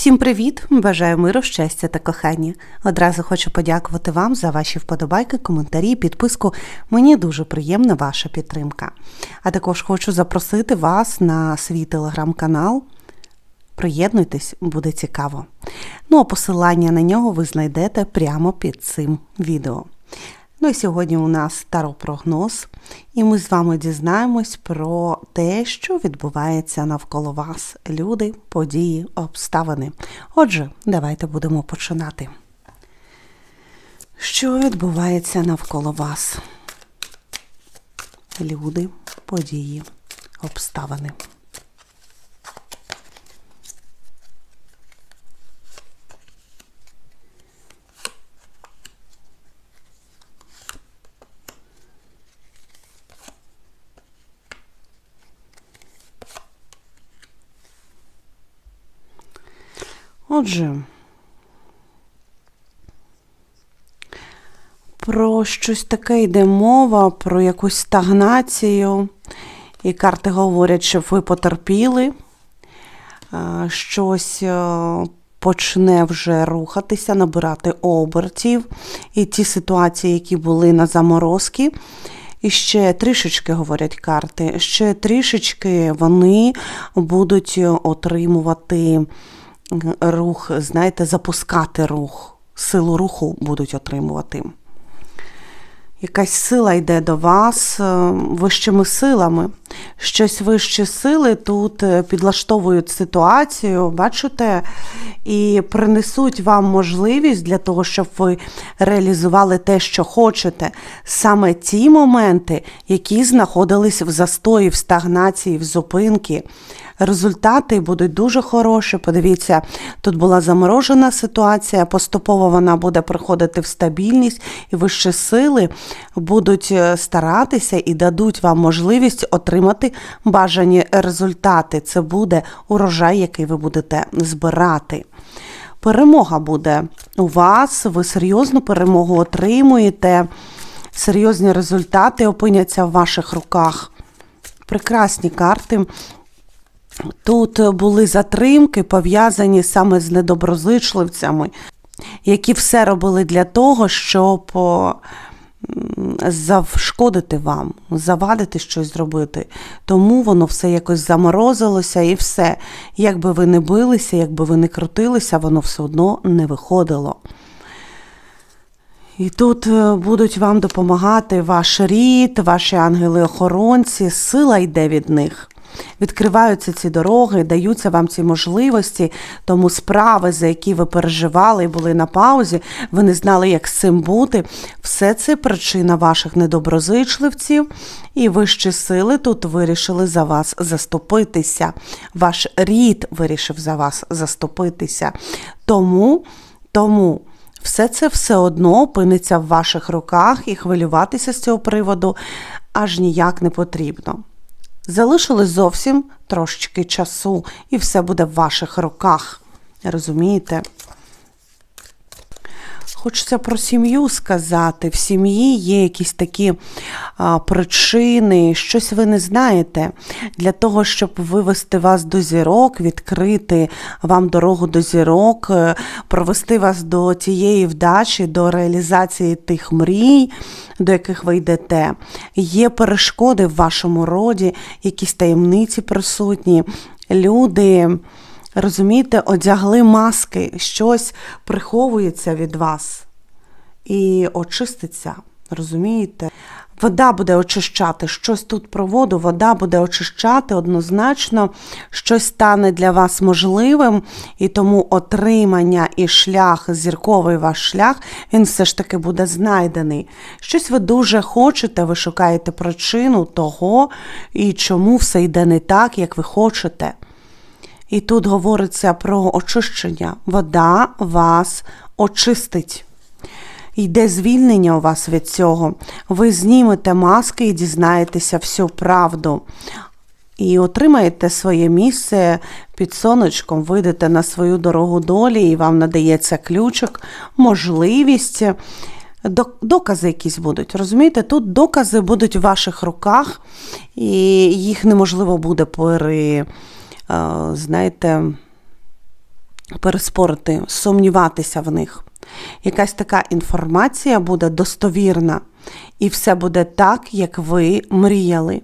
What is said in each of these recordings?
Всім привіт! Бажаю миру, щастя та кохання. Одразу хочу подякувати вам за ваші вподобайки, коментарі, підписку. Мені дуже приємна ваша підтримка. А також хочу запросити вас на свій телеграм-канал. Приєднуйтесь, буде цікаво. Ну а посилання на нього ви знайдете прямо під цим відео. Ну і сьогодні у нас таропрогноз, і ми з вами дізнаємось про те, що відбувається навколо вас, люди, події, обставини. Отже, давайте будемо починати. Що відбувається навколо вас? Люди, події, обставини. Отже, про щось таке йде мова, про якусь стагнацію. І карти говорять, щоб ви потерпіли, щось е, почне вже рухатися, набирати обертів. І ті ситуації, які були на заморозки, і ще трішечки говорять карти, ще трішечки вони будуть отримувати рух, знаєте, запускати рух, силу руху будуть отримувати. Якась сила йде до вас е, вищими силами. Щось вищі сили тут е, підлаштовують ситуацію, бачите, і принесуть вам можливість для того, щоб ви реалізували те, що хочете. Саме ті моменти, які знаходились в застої, в стагнації, в зупинки. Результати будуть дуже хороші. Подивіться, тут була заморожена ситуація, поступово вона буде приходити в стабільність, і вищі сили будуть е, старатися і дадуть вам можливість отримати бажані результати. Це буде урожай, який ви будете збирати. Перемога буде у вас, ви серйозну перемогу отримуєте, серйозні результати опиняться в ваших руках. Прекрасні карти. Тут були затримки, пов'язані саме з недоброзичливцями, які все робили для того, щоб завшкодити вам, завадити щось зробити. Тому воно все якось заморозилося і все. Якби ви не билися, якби ви не крутилися, воно все одно не виходило. І тут е, будуть вам допомагати ваш рід, ваші ангели-охоронці, сила йде від них. Відкриваються ці дороги, даються вам ці можливості, тому справи, за які ви переживали і були на паузі, ви не знали, як з цим бути. Все це причина ваших недоброзичливців, і вищі сили тут вирішили за вас заступитися. Ваш рід вирішив за вас заступитися. Тому, тому. Все це все одно опиниться в ваших руках і хвилюватися з цього приводу аж ніяк не потрібно. Залишилось зовсім трошечки часу, і все буде в ваших руках. Розумієте? Хочеться про сім'ю сказати. В сім'ї є якісь такі а, причини, щось ви не знаєте. Для того, щоб вивести вас до зірок, відкрити вам дорогу до зірок, е, провести вас до тієї вдачі, до реалізації тих мрій, до яких ви йдете. Є перешкоди в вашому роді, якісь таємниці присутні. Люди розумієте, одягли маски, щось приховується від вас і очиститься, розумієте? Вода буде очищати щось тут про воду, вода буде очищати однозначно, щось стане для вас можливим, і тому отримання і шлях, зірковий ваш шлях, він все ж таки буде знайдений. Щось ви дуже хочете, ви шукаєте причину того, і чому все йде не так, як ви хочете. І тут говориться про очищення. Вода вас очистить. Йде звільнення у вас від цього. Ви знімете маски і дізнаєтеся всю правду. І отримаєте своє місце під сонечком, вийдете на свою дорогу долі, і вам надається ключик, можливість. Докази якісь будуть. Розумієте, тут докази будуть в ваших руках, і їх неможливо буде пере знаєте, переспорити, сумніватися в них. Якась така інформація буде достовірна, і все буде так, як ви мріяли.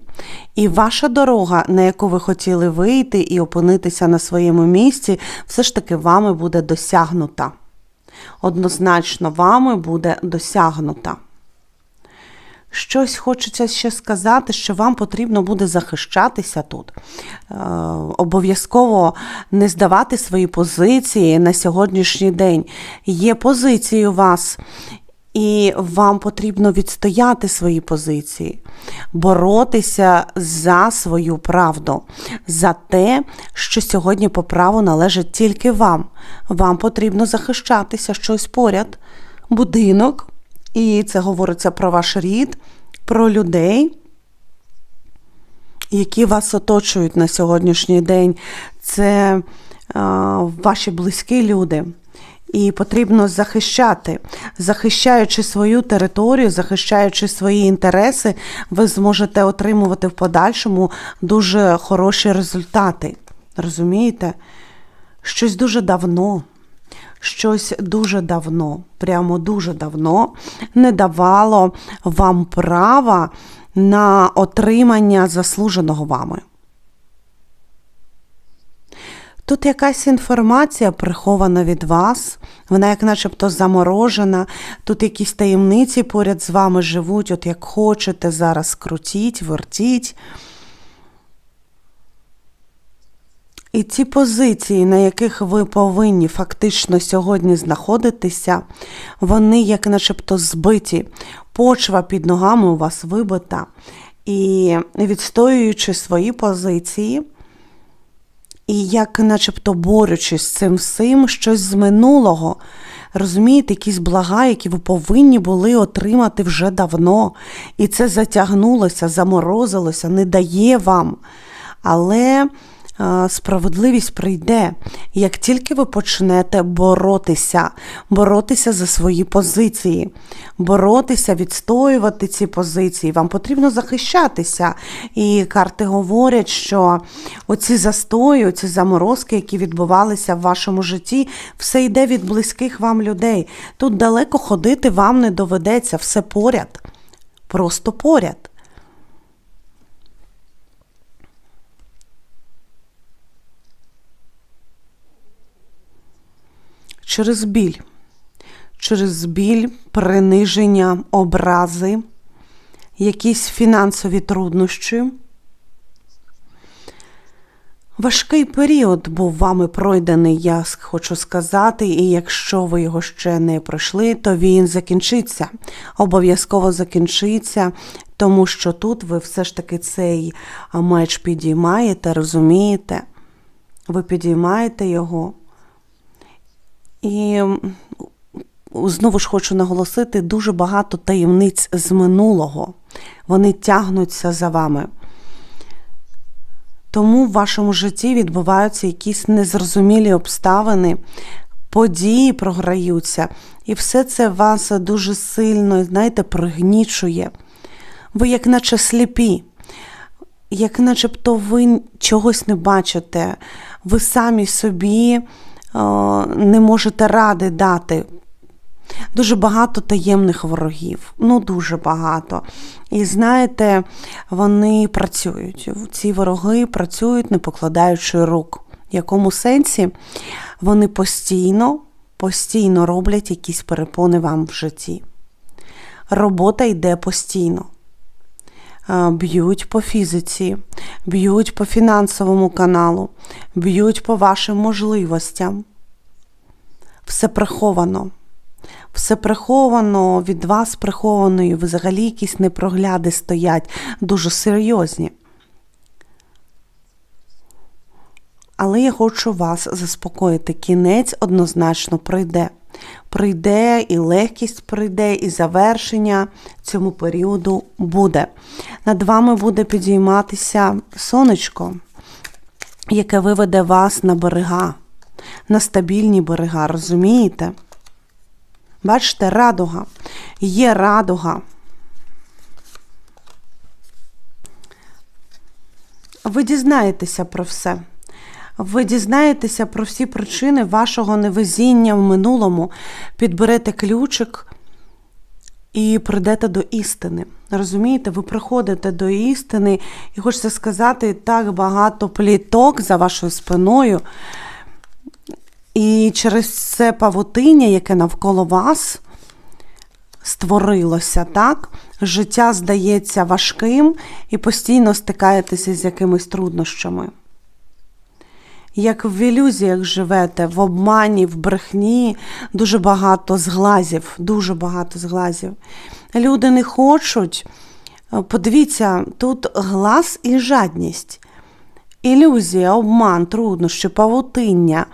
І ваша дорога, на яку ви хотіли вийти і опинитися на своєму місці, все ж таки вами буде досягнута. Однозначно, вами буде досягнута. Щось хочеться ще сказати, що вам потрібно буде захищатися тут. Е, обов'язково не здавати свої позиції на сьогоднішній день. Є позиції у вас, і вам потрібно відстояти свої позиції, боротися за свою правду, за те, що сьогодні по праву належить тільки вам. Вам потрібно захищатися щось поряд, будинок. І це говориться про ваш рід, про людей, які вас оточують на сьогоднішній день. Це ваші близькі люди. І потрібно захищати, захищаючи свою територію, захищаючи свої інтереси, ви зможете отримувати в подальшому дуже хороші результати. Розумієте? Щось дуже давно щось дуже давно, прямо дуже давно не давало вам права на отримання заслуженого вами. Тут якась інформація прихована від вас, вона як начебто заморожена, тут якісь таємниці поряд з вами живуть, от як хочете, зараз крутіть, вертіть. І ці позиції, на яких ви повинні фактично сьогодні знаходитися, вони, як начебто, збиті, почва під ногами у вас вибита. І відстоюючи свої позиції, і як начебто борючись з цим всім, щось з минулого. Розумієте, якісь блага, які ви повинні були отримати вже давно. І це затягнулося, заморозилося, не дає вам. Але справедливість прийде, як тільки ви почнете боротися, боротися за свої позиції, боротися, відстоювати ці позиції, вам потрібно захищатися. І карти говорять, що оці застої, оці заморозки, які відбувалися в вашому житті, все йде від близьких вам людей. Тут далеко ходити вам не доведеться, все поряд, просто поряд. Через біль, через біль, приниження, образи, якісь фінансові труднощі. Важкий період був вами пройдений, я хочу сказати, і якщо ви його ще не пройшли, то він закінчиться. Обов'язково закінчиться, тому що тут ви все ж таки цей меч підіймаєте, розумієте? Ви підіймаєте його. І знову ж хочу наголосити, дуже багато таємниць з минулого. Вони тягнуться за вами. Тому в вашому житті відбуваються якісь незрозумілі обставини, події програються, і все це вас дуже сильно, знаєте, пригнічує. Ви, як наче сліпі, як начебто ви чогось не бачите, ви самі собі не можете ради дати. Дуже багато таємних ворогів, ну дуже багато. І знаєте, вони працюють. Ці вороги працюють, не покладаючи рук. В якому сенсі вони постійно, постійно роблять якісь перепони вам в житті. Робота йде постійно. Б'ють по фізиці, б'ють по фінансовому каналу, б'ють по вашим можливостям. Все приховано. Все приховано від вас приховано, і взагалі якісь непрогляди стоять, дуже серйозні. Але я хочу вас заспокоїти. Кінець однозначно прийде прийде, і легкість прийде, і завершення цьому періоду буде. Над вами буде підійматися сонечко, яке виведе вас на берега, на стабільні берега, розумієте? Бачите, радуга, є радуга. Ви дізнаєтеся про все. Ви дізнаєтеся про всі причини вашого невезіння в минулому, підберете ключик і прийдете до істини. Розумієте, ви приходите до істини, і хочеться сказати, так багато пліток за вашою спиною. І через це павутиння, яке навколо вас створилося, так? Життя здається важким і постійно стикаєтеся з якимись труднощами. Як в ілюзіях живете, в обмані, в брехні, дуже багато зглазів, дуже багато зглазів. Люди не хочуть. Подивіться, тут глаз і жадність, ілюзія, обман, труднощі, павутиння.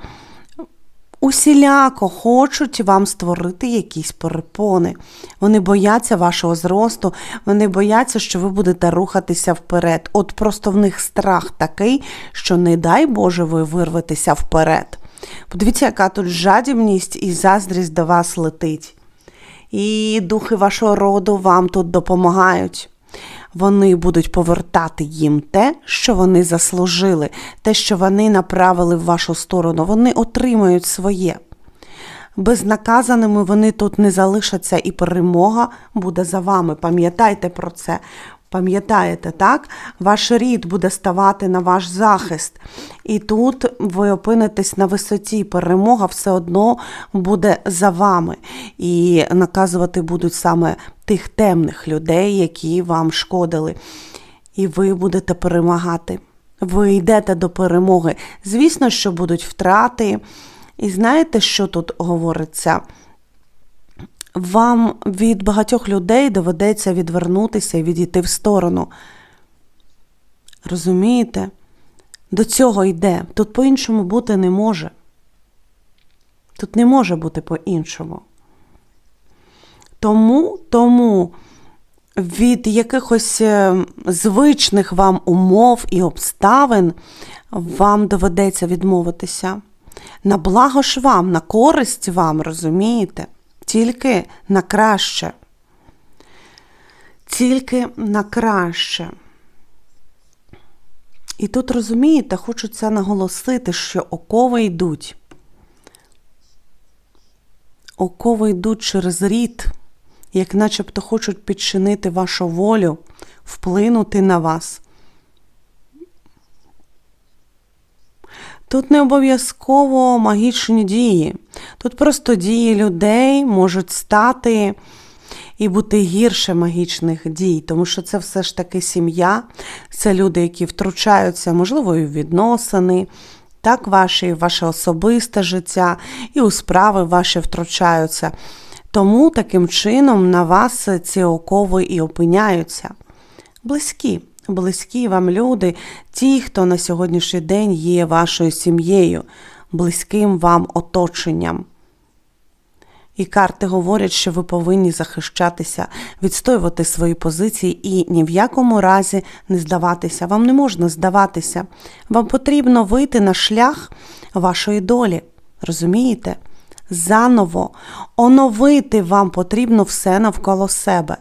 Усіляко хочуть вам створити якісь перепони. Вони бояться вашого зросту, вони бояться, що ви будете рухатися вперед. От просто в них страх такий, що, не дай Боже, ви вирветеся вперед. Подивіться, яка тут жадібність і заздрість до вас летить. І духи вашого роду вам тут допомагають. Вони будуть повертати їм те, що вони заслужили, те, що вони направили в вашу сторону. Вони отримають своє. Безнаказаними вони тут не залишаться, і перемога буде за вами. Пам'ятайте про це. Пам'ятаєте, так? Ваш рід буде ставати на ваш захист. І тут ви опинитесь на висоті. Перемога все одно буде за вами. І наказувати будуть саме тих темних людей, які вам шкодили. І ви будете перемагати. Ви йдете до перемоги. Звісно, що будуть втрати. І знаєте, що тут говориться? Вам від багатьох людей доведеться відвернутися і відійти в сторону. Розумієте? До цього йде. Тут по-іншому бути не може. Тут не може бути по-іншому. Тому, тому від якихось е, звичних вам умов і обставин вам доведеться відмовитися. На благо ж вам, на користь вам, розумієте? Тільки на краще. Тільки на краще. І тут, розумієте, хочеться наголосити, що окови йдуть. Окови йдуть через рід, як начебто хочуть підчинити вашу волю, вплинути на вас. Тут не обов'язково магічні дії. Тут просто дії людей можуть стати і бути гірше магічних дій, тому що це все ж таки сім'я, це люди, які втручаються, можливо, і в відносини, так, ваші, ваше особисте життя, і у справи ваші втручаються. Тому таким чином на вас ці окови і опиняються. Близькі близькі вам люди, ті, хто на сьогоднішній день є вашою сім'єю, близьким вам оточенням. І карти говорять, що ви повинні захищатися, відстоювати свої позиції і ні в якому разі не здаватися. Вам не можна здаватися. Вам потрібно вийти на шлях вашої долі. Розумієте? Заново оновити вам потрібно все навколо себе.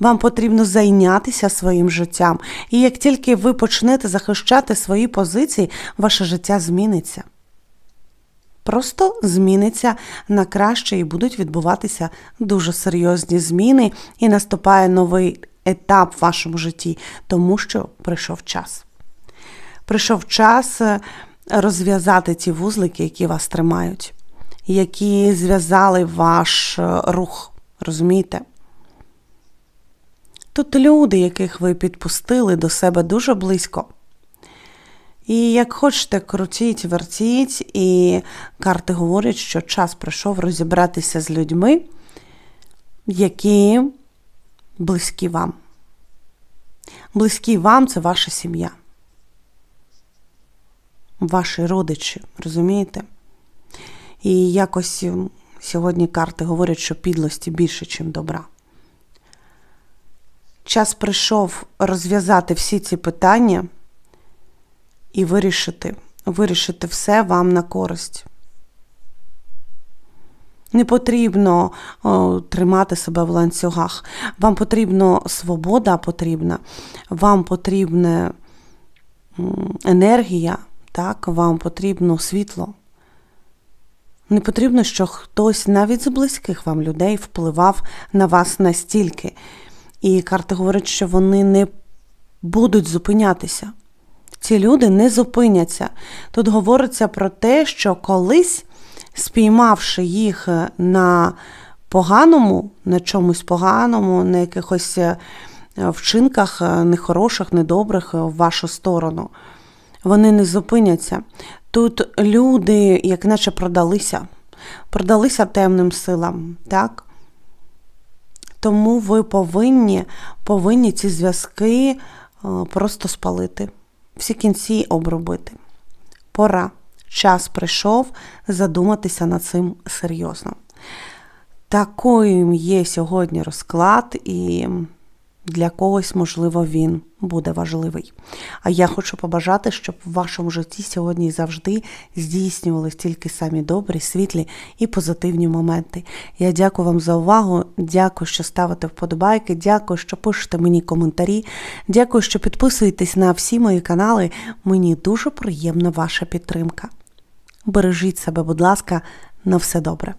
Вам потрібно зайнятися своїм життям. І як тільки ви почнете захищати свої позиції, ваше життя зміниться. Просто зміниться на краще і будуть відбуватися дуже серйозні зміни, і наступає новий етап в вашому житті, тому що прийшов час. Прийшов час е, розв'язати ті вузлики, які вас тримають, які зв'язали ваш е, рух. Розумієте? Тут люди, яких ви підпустили до себе дуже близько. І як хочете, крутіть, вертіть, і карти говорять, що час прийшов розібратися з людьми, які близькі вам. Близькі вам це ваша сім'я. Ваші родичі, розумієте? І якось сьогодні карти говорять, що підлості більше, ніж добра. Час прийшов розв'язати всі ці питання і вирішити, вирішити все вам на користь. Не потрібно о, тримати себе в ланцюгах. Вам потрібна свобода потрібна, вам потрібна енергія, Так, вам потрібно світло. Не потрібно, що хтось навіть з близьких вам людей впливав на вас настільки. І карти говорять, що вони не будуть зупинятися. Ці люди не зупиняться. Тут говориться про те, що колись, спіймавши їх на поганому, на чомусь поганому, на якихось е, вчинках е, нехороших, недобрих е, в вашу сторону, вони не зупиняться. Тут люди, як наче продалися, продалися темним силам, так? Тому ви повинні, повинні ці зв'язки е, просто спалити, всі кінці обробити. Пора. Час прийшов задуматися над цим серйозно. Таким є сьогодні розклад, і для когось, можливо, він буде важливий. А я хочу побажати, щоб в вашому житті сьогодні завжди здійснювались тільки самі добрі, світлі і позитивні моменти. Я дякую вам за увагу. Дякую, що ставите вподобайки. Дякую, що пишете мені коментарі. Дякую, що підписуєтесь на всі мої канали. Мені дуже приємна ваша підтримка. Бережіть себе, будь ласка, на все добре.